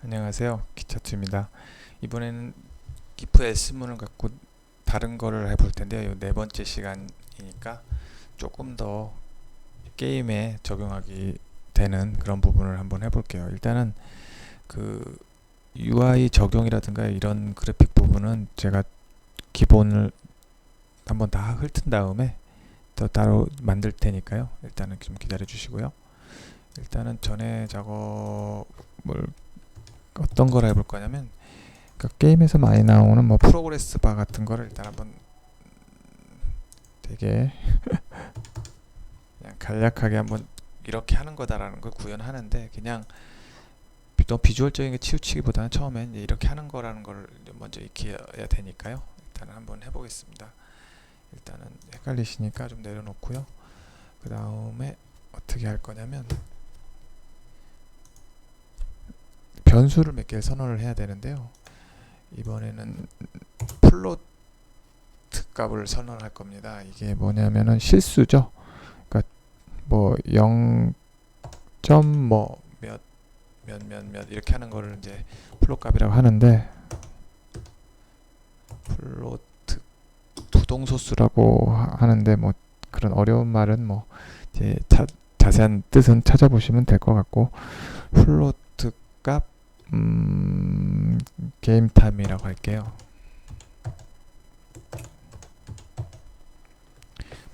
안녕하세요. 기차투입니다. 이번에는 기프 S문을 갖고 다른 거를 해볼 텐데요. 이네 번째 시간이니까 조금 더 게임에 적용하기 되는 그런 부분을 한번 해볼게요. 일단은 그 UI 적용이라든가 이런 그래픽 부분은 제가 기본을 한번 다 훑은 다음에 더 따로 만들 테니까요. 일단은 좀 기다려 주시고요. 일단은 전에 작업을 어떤 걸 해볼 거냐면 그러니까 게임에서 많이 나오는 뭐 프로그레스 바 같은 거를 일단 한번 되게 그냥 간략하게 한번 이렇게 하는 거다라는 걸 구현하는데 그냥 더 비주얼적인 게 치우치기보다는 처음엔 이렇게 하는 거라는 걸 먼저 익혀야 되니까요. 일단 한번 해보겠습니다. 일단은 헷갈리시니까 좀 내려놓고요. 그 다음에 어떻게 할 거냐면 변수를 몇 개를 선언을 해야 되는데요. 이번에는 플로트 값을 선언할 겁니다. 이게 뭐냐면은 실수죠. 그러니까 뭐 0.뭐몇 몇몇몇 이렇게 하는 거를 이제 플롯 값이라고 하는데 플로트 부동소수라고 하- 하는데 뭐 그런 어려운 말은 뭐 이제 자, 자세한 뜻은 찾아보시면 될 것 같고 플로트 값 음, 게임 타임이라고 할게요.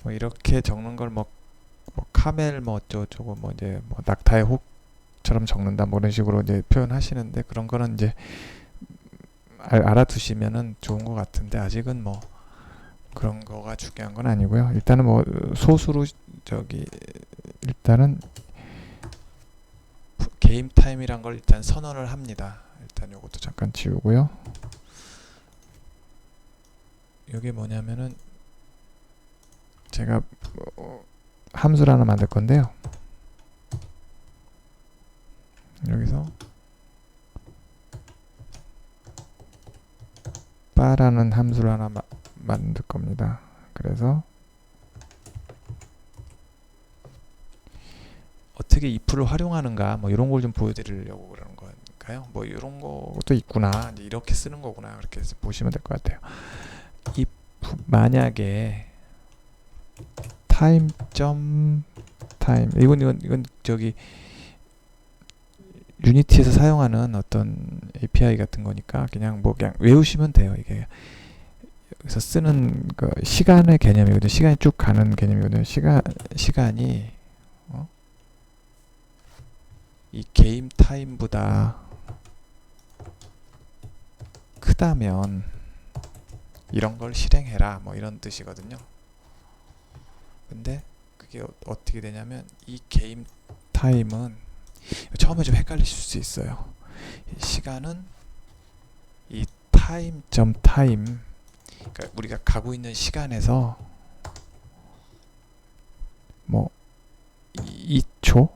뭐 이렇게 적는 걸뭐 뭐 카멜 뭐 어쩌고저쩌고 뭐 이제 뭐 낙타의 혹처럼 적는다 뭐 이런 식으로 이제 표현하시는데 그런 거는 이제 알, 알아두시면은 좋은 것 같은데 아직은 뭐 그런 거가 중요한 건 아니고요. 일단은 뭐 소수로 저기 일단은 게임 타임이란 걸 일단 선언을 합니다. 일단 요것도 잠깐 지우고요. 이게 뭐냐면은 제가 뭐 함수를 하나 만들 건데요. 여기서 바라는 함수를 하나 마, 만들 겁니다. 그래서 어떻게 if를 활용하는가 뭐 이런 걸 좀 보여드리려고 그러는 거니까요. 뭐 이런 것도 있구나. 이렇게 쓰는 거구나. 그렇게 보시면 될 것 같아요. if 만약에 time 점 time 이건 이건 이건 저기 유니티에서 사용하는 어떤 API 같은 거니까 그냥 뭐 그냥 외우시면 돼요. 이게 여기서 쓰는 그 시간의 개념이거든요. 시간이 쭉 가는 개념이거든요. 시간 시간이 어? 이 게임 타임보다 크다면 이런 걸 실행해라 뭐 이런 뜻이거든요. 근데 그게 어, 어떻게 되냐면 이 게임 타임은 처음에 좀 헷갈리실 수 있어요. 이 시간은 이 타임 점 타임 그러니까 우리가 가고 있는 시간에서 뭐 2초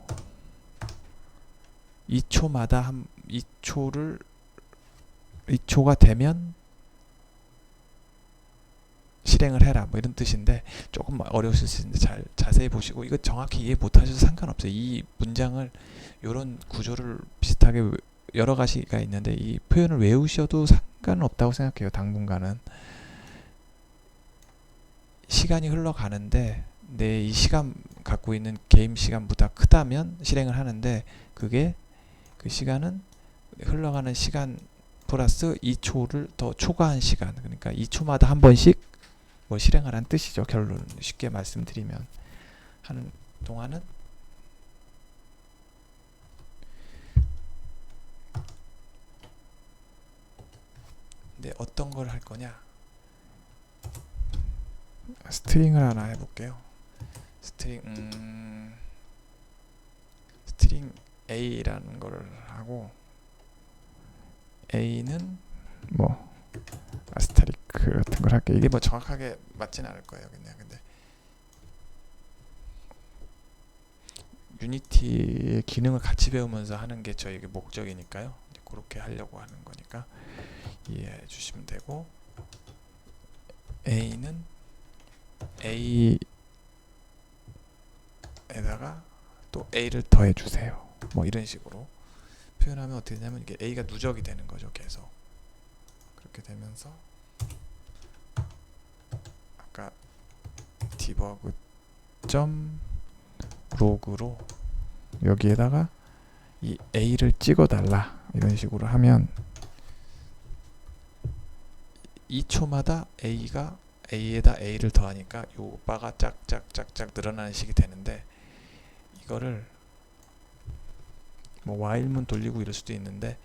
2초마다 한 2초를 2초가 되면 실행을 해라 뭐 이런 뜻인데 조금 어려우실 수 있는데 잘 자세히 보시고 이거 정확히 이해 못하셔도 상관없어요. 이 문장을 이런 구조를 비슷하게 외- 여러 가지가 있는데 이 표현을 외우셔도 상관은 없다고 생각해요. 당분간은 시간이 흘러가는데 내 이 시간 갖고 있는 게임 시간보다 크다면 실행을 하는데 그게 그 시간은 흘러가는 시간 플러스 2초를 더 초과한 시간 그러니까 2초마다 한 번씩 뭐 실행하라는 뜻이죠. 결론 쉽게 말씀드리면 하는 동안은 근데 어떤 걸 할 거냐? 스트링을 하나 해볼게요. 스트링 음, 스트링 A라는 거를 하고 A는 뭐 아스타리크 같은 걸 할게요. 이게 뭐 정확하게 맞진 않을 거예요. 그냥 근데 유니티의 기능을 같이 배우면서 하는 게 저희 목적이니까요. 그렇게 하려고 하는 거니까 이해해 주시면 되고 A는 A에다가 또 A를 더해 주세요. 뭐 이런 식으로 표현하면 어떻게 되냐면 이게 a가 누적이 되는 거죠 계속. 그렇게 되면서 아까 디버그 점 로그로 여기에다가 이 a를 찍어달라 이런 식으로 하면 2초마다 a가 a에다 a를 더하니까 요 바가 짝짝짝짝 늘어나는 식이 되는데 이거를 뭐 while문 돌리고 이럴 수도 있는데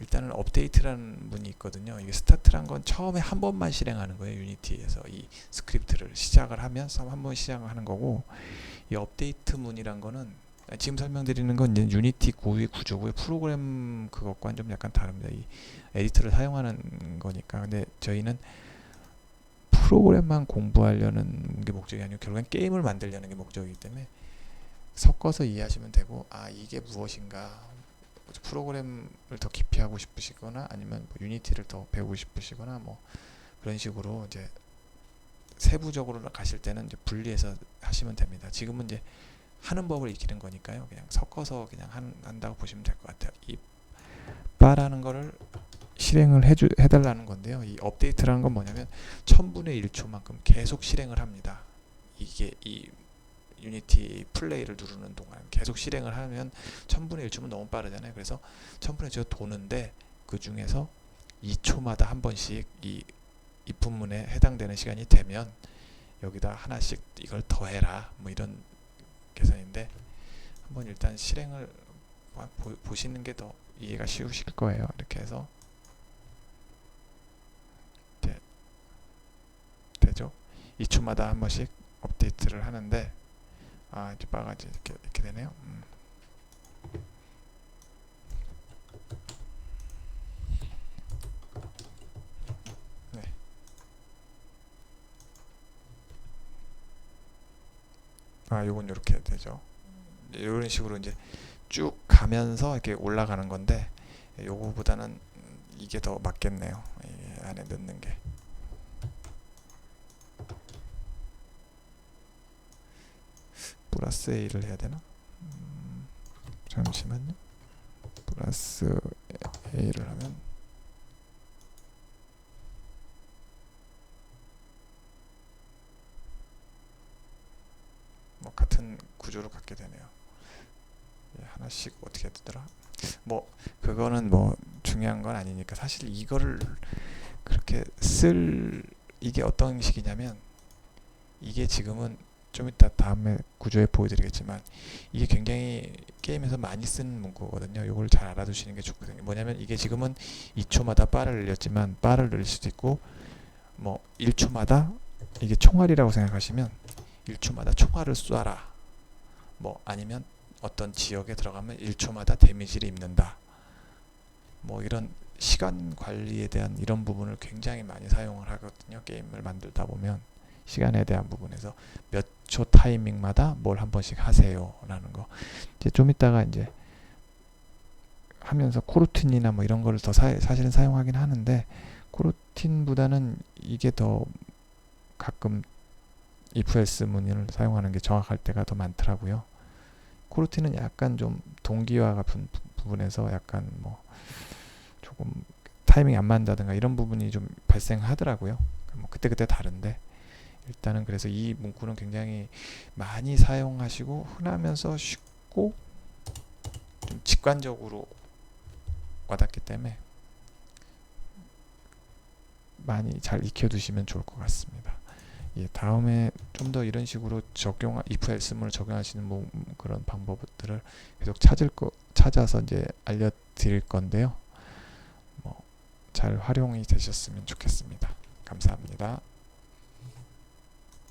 일단은 업데이트라는 문이 있거든요. 이게 스타트란 건 처음에 한 번만 실행하는 거예요. 유니티에서 이 스크립트를 시작을 하면 한 번 시작을 하는 거고 이 업데이트 문이란 거는 지금 설명드리는 건 이제 유니티 고유의 구조고요. 프로그램 그것과는 좀 약간 다릅니다. 이 에디터를 사용하는 거니까. 근데 저희는 프로그램만 공부하려는 게 목적이 아니고 결국엔 게임을 만들려는 게 목적이기 때문에 섞어서 이해하시면 되고 아 이게 무엇인가 프로그램을 더 깊이 하고 싶으시거나 아니면 뭐 유니티를 더 배우고 싶으시거나 뭐 그런 식으로 이제 세부적으로 가실 때는 이제 분리해서 하시면 됩니다. 지금은 이제 하는 법을 익히는 거니까요. 그냥 섞어서 그냥 한, 한다고 보시면 될 것 같아요. 이 바라는 거를 실행을 해주, 해달라는 건데요. 이 업데이트라는 건 뭐냐면 1000분의 1초만큼 계속 실행을 합니다. 이게 이 유니티 플레이를 누르는 동안 계속 실행을 하면 1000분의 1초면 너무 빠르잖아요. 그래서 1000분의 1초 도는데 그 중에서 2초마다 한 번씩 이 입문문에 해당되는 시간이 되면 여기다 하나씩 이걸 더해라 뭐 이런 계산인데 한번 일단 실행을 보, 보시는 게 더 이해가 쉬우실 거예요. 이렇게 해서 이제 되죠. 2초마다 한 번씩 업데이트를 하는데 아 이제 바가지 이렇게 이렇게 되네요. 음. 네. 아 요건 이렇게 되죠. 이런 식으로 이제 쭉 가면서 이렇게 올라가는 건데 요거보다는 이게 더 맞겠네요. 이 안에 넣는 게. 플러스 A를 해야 되나? 음, 잠시만요. 플러스 A를 하면 뭐 같은 구조로 갖게 되네요. 예, 하나씩 어떻게 되더라? 뭐 그거는 뭐 중요한 건 아니니까 사실 이거를 그렇게 쓸 이게 어떤 식이냐면 이게 지금은 좀 이따 다음에 구조에 보여드리겠지만 이게 굉장히 게임에서 많이 쓰는 문구거든요. 이걸 잘 알아두시는 게 좋거든요. 뭐냐면 이게 지금은 2초마다 바를 늘렸지만 바를 늘릴 수도 있고 뭐 1초마다 이게 총알이라고 생각하시면 1초마다 총알을 쏴라. 뭐 아니면 어떤 지역에 들어가면 1초마다 데미지를 입는다. 뭐 이런 시간 관리에 대한 이런 부분을 굉장히 많이 사용을 하거든요. 게임을 만들다 보면 시간에 대한 부분에서 몇 초 타이밍마다 뭘 한 번씩 하세요라는 거. 이제 좀 이따가 이제 하면서 코르틴이나 뭐 이런 거를 더 사, 사실은 사용하긴 하는데 코르틴보다는 이게 더 가끔 if else 문을 사용하는 게 정확할 때가 더 많더라고요. 코르틴은 약간 좀 동기화 같은 부분에서 약간 뭐 조금 타이밍이 안 맞는다든가 이런 부분이 좀 발생하더라고요. 뭐 그때 그때 다른데 일단은 그래서 이 문구는 굉장히 많이 사용하시고 흔하면서 쉽고 좀 직관적으로 와닿기 때문에 많이 잘 익혀두시면 좋을 것 같습니다. 예, 다음에 좀 더 이런 식으로 적용 if else문을 적용하시는 뭐 그런 방법들을 계속 찾을 거 찾아서 이제 알려드릴 건데요. 뭐 잘 활용이 되셨으면 좋겠습니다. 감사합니다.